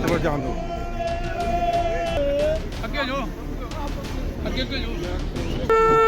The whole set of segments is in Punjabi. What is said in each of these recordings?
제발 저안 돼. 아껴줘. 아껴줘.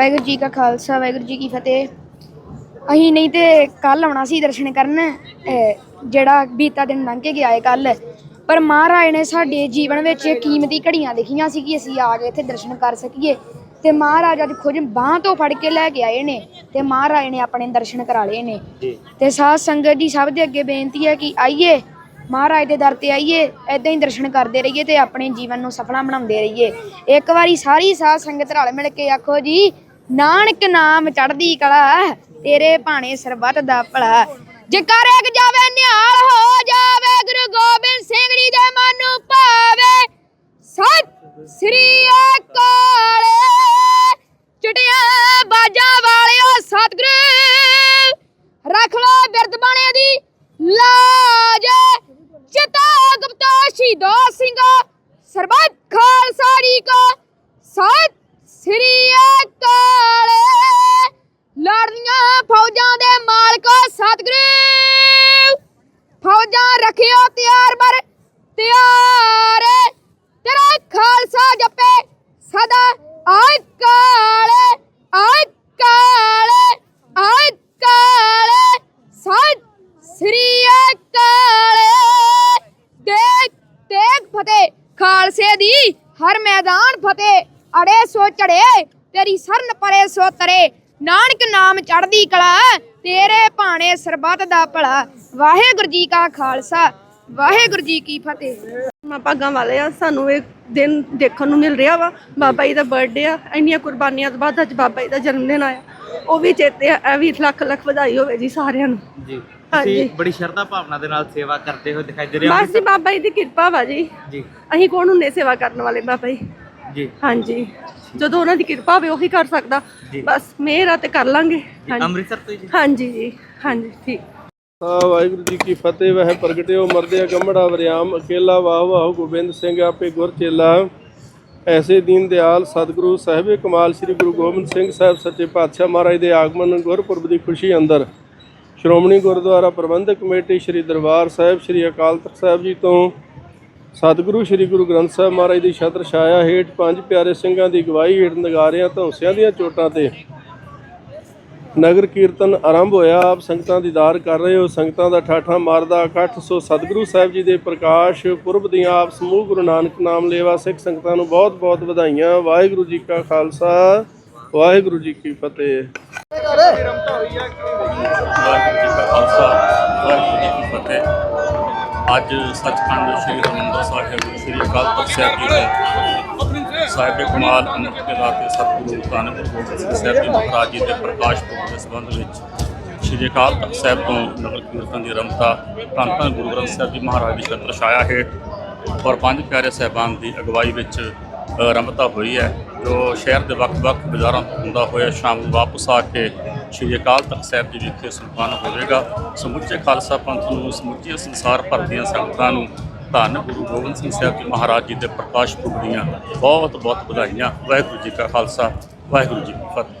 ਵਾਹਿਗੁਰੂ ਜੀ ਕਾ ਖਾਲਸਾ ਵਾਹਿਗੁਰੂ ਜੀ ਕੀ ਫਤਿਹ। ਅਸੀਂ ਨਹੀਂ ਤੇ ਕੱਲ ਆਉਣਾ ਸੀ ਦਰਸ਼ਨ ਕਰਨ ਜਿਹੜਾ ਬੀਤਾ ਦਿਨ ਲੰਘ ਕੇ ਗਿਆ ਏ ਕੱਲ ਪਰ ਮਹਾਰਾਜ ਨੇ ਸਾਡੇ ਜੀਵਨ ਵਿੱਚ ਕੀਮਤੀ ਘੜੀਆਂ ਲਿਖੀਆਂ ਸੀ ਕਿ ਅਸੀਂ ਆ ਕੇ ਇੱਥੇ ਦਰਸ਼ਨ ਕਰ ਸਕੀਏ। ਤੇ ਮਹਾਰਾਜ ਅੱਜ ਖੁਦ ਬਾਹ ਤੋਂ ਫੜ ਕੇ ਲੈ ਕੇ ਆਏ ਨੇ ਤੇ ਮਹਾਰਾਜ ਨੇ ਆਪਣੇ ਦਰਸ਼ਨ ਕਰਾ ਲਏ ਨੇ। ਤੇ ਸਾਧ ਸੰਗਤ ਜੀ ਸਭ ਦੇ ਅੱਗੇ ਬੇਨਤੀ ਹੈ ਕਿ ਆਈਏ ਮਹਾਰਾਜ ਦੇ ਦਰ ਤੇ ਆਈਏ ਐਦਾਂ ਹੀ ਦਰਸ਼ਨ ਕਰਦੇ ਰਹੀਏ ਤੇ ਆਪਣੇ ਜੀਵਨ ਨੂੰ ਸਫਲਾ ਬਣਾਉਂਦੇ ਰਹੀਏ। ਇੱਕ ਵਾਰੀ ਸਾਰੀ ਸਾਧ ਸੰਗਤ ਰਲ ਮਿਲ ਕੇ ਆਖੋ ਜੀ ਨਾਨਕ ਨਾਮ ਚੜਦੀ ਕਲਾ, ਤੇਰੇ ਭਾਣੇ ਸਰਬੱਤ ਦਾ ਭਲਾ। ਜਕਾਰੇ ਕ ਜਾਵੇ, ਨਿਹਾਲ ਹੋ ਜਾਵੇ, ਗੁਰੂ ਗੋਬਿੰਦ ਸਿੰਘ ਜੀ ਦੇ ਮਨ ਨੂੰ ਭਾਵੇ, ਸਤਿ ਸ੍ਰੀ ਅਕਾਲ ਚਟਿਆ ਬਾਜਾਂ ਵਾਲਿਓ ਸਤਿਗੁਰੂ ਰੱਖ ਲੋ ਬਿਰਦ ਬਾਣੇ ਦੀ ਲਾਜ ਚਿਤਾ ਗੁਪਤਾ ਸ਼ਹੀਦੋ ਸਿੰਘ ਸਰਬੱਤ ਖਾਲਸਾ ਜੀ ਕੋ ਸਤਿ ਸ੍ਰੀ ਅਕਾਲ ਲੜਦੀਆਂ ਫੌਜਾਂ ਦੇ ਮਾਲਕੋ ਸਤਿਗੁਰੂ ਫੌਜਾਂ ਰੱਖਿਓ ਤਿਆਰ ਬਰ ਤਿਆਰ ਤੇਰਾ ਖਾਲਸਾ ਜਪੇ ਸਦਾ ਅਕਾਲ ਅਕਾਲ ਅਕਾਲ ਸਤਿ ਸ੍ਰੀ ਅਕਾਲ। ਦੇਖ ਦੇਖ ਫਤਿਹ ਖਾਲਸੇ ਦੀ ਹਰ ਮੈਦਾਨ ਫਤਿਹ। ਅੜੇ ਸੋ ਚੜੇ ਤੇਰੀ ਸਰਨ ਪਰੇ ਸੋ ਤਰੇ। ਨਾਨਕ ਨਾਮ ਚੜ੍ਹਦੀ ਕਲਾ ਤੇਰੇ ਭਾਣੇ ਸਰਬੱਤ ਦਾ ਭਲਾ। ਵਾਹਿਗੁਰੂ ਜੀ ਕਾ ਖਾਲਸਾ ਵਾਹਿਗੁਰੂ ਜੀ ਕੀ ਫਤਿਹ। ਮਾ ਭਾਗਾਂ ਵਾਲੇ ਆ ਸਾਨੂੰ ਇਹ ਦਿਨ ਦੇਖਣ ਨੂੰ ਮਿਲ ਰਿਹਾ ਵਾ। ਬਾਬਾ ਜੀ ਦਾ ਬਰਥਡੇ ਆ ਇੰਨੀਆਂ ਕੁਰਬਾਨੀਆਂ ਤੋਂ ਬਾਅਦ ਅੱਜ ਬਾਬਾ ਜੀ ਦਾ ਜਨਮ ਦਿਨ ਆਇਆ। ਉਹ ਵੀ ਚੇਤੇ ਆ ਇਹ ਵੀ ਲੱਖ ਲੱਖ ਵਧਾਈ ਹੋਵੇ ਜੀ ਸਾਰਿਆਂ ਨੂੰ। ਜੀ। ਤੁਸੀਂ ਬੜੀ ਸ਼ਰਧਾ ਭਾਵਨਾ ਦੇ ਨਾਲ ਸੇਵਾ ਕਰਦੇ ਹੋ ਦਿਖਾਈ ਦੇ ਰਹੇ ਹੋ। ਬਸ ਜੀ ਬਾਬਾ ਜੀ ਦੀ ਕਿਰਪਾ ਵਾ ਜੀ। ਜੀ। ਅਸੀਂ ਕੌਣ ਹੁੰਦੇ ਸੇਵਾ ਕਰਨ ਵਾਲੇ ਬਾਬਾ ਜੀ? ਜੀ। ਹਾਂਜੀ। ਜਦੋਂ ਉਹਨਾਂ ਦੀ ਕਿਰਪਾ ਹੋਵੇ ਉਹੀ ਕਰ ਸਕਦਾ। ਬਸ ਮਿਹਰ ਆ ਤੇ ਕਰ ਲਾਂਗੇ। ਅੰਮ੍ਰਿਤਸਰ ਤੋਂ ਜੀ। ਹਾਂਜੀ ਜੀ ਹਾਂਜੀ ਠੀਕ। ਆ ਵਾਹਿਗੁਰੂ ਜੀ ਕੀ ਫਤਿਹ ਵਹਿ ਪ੍ਰਗਟਿਓ ਮਰਦਿਆ ਗੰਮੜਾ ਵਰਿਆਮ ਅਕੇਲਾ ਵਾਹ ਵਾਹ ਗੋਬਿੰਦ ਸਿੰਘ ਆਪੇ ਗੁਰ ਚੇਲਾ। ਐਸੇ ਦੀਨ ਦਿਆਲ ਸਤਿਗੁਰੂ ਸਾਹਿਬੇ ਕਮਾਲ ਸ੍ਰੀ ਗੁਰੂ ਗੋਬਿੰਦ ਸਿੰਘ ਸਾਹਿਬ ਸੱਚੇ ਪਾਤਸ਼ਾਹ ਮਹਾਰਾਜ ਦੇ ਆਗਮਨ ਗੁਰਪੁਰਬ ਦੀ ਖੁਸ਼ੀ ਅੰਦਰ। ਸ਼੍ਰੋਮਣੀ ਗੁਰਦੁਆਰਾ ਪ੍ਰਬੰਧਕ ਕਮੇਟੀ ਸ੍ਰੀ ਦਰਬਾਰ ਸਾਹਿਬ, ਸ੍ਰੀ ਅਕਾਲ ਤਖਤ ਸਾਹਿਬ ਜੀ ਤੋਂ ਸਤਿਗੁਰੂ ਸ੍ਰੀ ਗੁਰੂ ਗ੍ਰੰਥ ਸਾਹਿਬ ਮਹਾਰਾਜ ਦੀ ਛਤਰ ਛਾਇਆ ਹੇਠ ਪੰਜ ਪਿਆਰੇ ਸਿੰਘਾਂ ਦੀ ਅਗਵਾਈ ਹੇਠ ਨਗਾਰਿਆਂ, ਧੌਂਸਿਆਂ ਦੀਆਂ ਚੋਟਾਂ ਤੇ ਨਗਰ ਕੀਰਤਨ ਆਰੰਭ ਹੋਇਆ। ਆਪ ਸੰਗਤਾਂ ਦੀਦਾਰ ਕਰ ਰਹੇ ਹੋ। ਸੰਗਤਾਂ ਦਾ ਠਾਠਾ ਮਾਰਦਾ ਇਕੱਠ। ਸੋ ਸਤਿਗੁਰੂ ਸਾਹਿਬ ਜੀ ਦੇ ਪ੍ਰਕਾਸ਼ ਪੁਰਬ ਦੀਆਂ ਆਪ ਸਮੂਹ ਗੁਰੂ ਨਾਨਕ ਨਾਮ ਲੇਵਾ ਸਿੱਖ ਸੰਗਤਾਂ ਨੂੰ ਬਹੁਤ ਬਹੁਤ ਵਧਾਈਆਂ। ਵਾਹਿਗੁਰੂ ਜੀ ਕਾ ਖਾਲਸਾ, ਵਾਹਿਗੁਰੂ ਜੀ ਕੀ ਫਤਿਹ। ਵਾਹਿਗੁਰੂ ਜੀ ਕਾ ਖਾਲਸਾ, ਵਾਹਿਗੁਰੂ ਜੀ ਕੀ ਫਤਿਹ। ਅੱਜ ਸੱਚਖੰਡ ਸ੍ਰੀ ਹਰਿਮੰਦਰ ਸਾਹਿਬ ਸ੍ਰੀ ਅਕਾਲ ਤਖਤ ਸਾਹਿਬ ਜੀ ਦੇ ਸਾਹਿਬ ਕਮਾਲ ਅੰਮ੍ਰਿਤ ਦੇ ਰਾਤੇ ਸਤਿਗੁਰੂ ਧੰਨ ਗੁਰੂ ਗੋਬਿੰਦ ਸਿੰਘ ਸਾਹਿਬ ਜੀ ਮਹਾਰਾਜ ਜੀ ਦੇ ਪ੍ਰਕਾਸ਼ ਪੁਰਬ ਦੇ ਸੰਬੰਧ ਵਿੱਚ ਸ੍ਰੀ ਅਕਾਲ ਤਖਤ ਸਾਹਿਬ ਤੋਂ ਨਗਰ ਕੀਰਤਨ ਦੀ ਰਮਤਾ ਧੰਨ ਧੰਨ ਗੁਰੂ ਗ੍ਰੰਥ ਸਾਹਿਬ ਜੀ ਮਹਾਰਾਜ ਦੀ ਛਤਰ ਛਾਇਆ ਹੇਠ ਔਰ ਪੰਜ ਪਿਆਰੇ ਸਾਹਿਬਾਨ ਦੀ ਅਗਵਾਈ ਵਿੱਚ ਰਮਤਾ ਹੋਈ ਹੈ। ਜੋ ਸ਼ਹਿਰ ਦੇ ਵੱਖ-ਵੱਖ ਬਾਜ਼ਾਰਾਂ ਤੋਂ ਹੁੰਦਾ ਹੋਇਆ ਸ਼ਾਮ ਨੂੰ ਵਾਪਸ ਆ ਕੇ ਸ਼੍ਰੀ ਅਕਾਲ ਤਖਤ ਸਾਹਿਬ ਜੀ ਵਿਖੇ ਸੰਪੰਨ ਹੋਵੇਗਾ। ਸਮੁੱਚੇ ਖਾਲਸਾ ਪੰਥ ਨੂੰ, ਸਮੁੱਚੇ ਸੰਸਾਰ ਭਰ ਦੀਆਂ ਸੰਗਤਾਂ ਨੂੰ ਧੰਨ ਗੁਰੂ ਗੋਬਿੰਦ ਸਿੰਘ ਸਾਹਿਬ ਜੀ ਮਹਾਰਾਜ ਜੀ ਦੇ ਪ੍ਰਕਾਸ਼ ਪੁਰਬ ਦੀਆਂ ਬਹੁਤ ਬਹੁਤ ਵਧਾਈਆਂ। ਵਾਹਿਗੁਰੂ ਜੀ ਕਾ ਖਾਲਸਾ, ਵਾਹਿਗੁਰੂ ਜੀ ਕੀ ਫਤਿਹ।